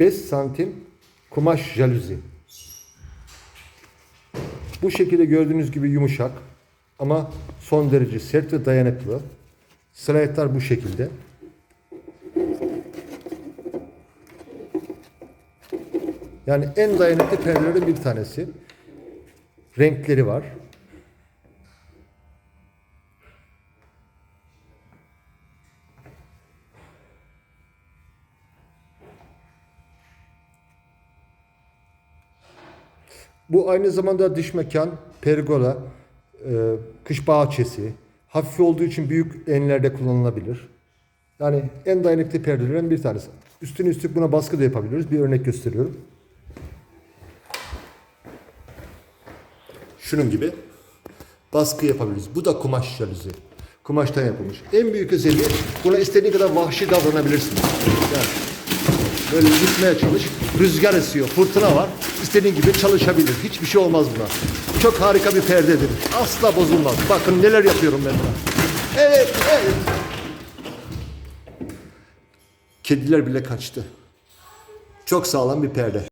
5 santim kumaş jaluzi. Bu şekilde gördüğünüz gibi yumuşak ama son derece sert ve dayanıklı. Slaytlar bu şekilde. Yani en dayanıklı perdelerin bir tanesi. Renkleri var. Bu aynı zamanda dış mekan, pergola, e, kış bahçesi. Hafif olduğu için büyük enlerde kullanılabilir. Yani en dayanıklı perdelerin bir tanesi. Üstüne üstlük buna baskı da yapabiliriz. Bir örnek gösteriyorum. Şunun gibi baskı yapabiliriz. Bu da kumaş jaluzi. Kumaştan yapılmış. En büyük özelliği buna istediğin kadar vahşi davranabilirsin. Yani böyle gitmeye çalış. Rüzgar esiyor, fırtına var. İstediğin gibi çalışabilir. Hiçbir şey olmaz buna. Çok harika bir perdedir. Asla bozulmaz. Bakın neler yapıyorum ben buna. Evet, evet. Kediler bile kaçtı. Çok sağlam bir perde.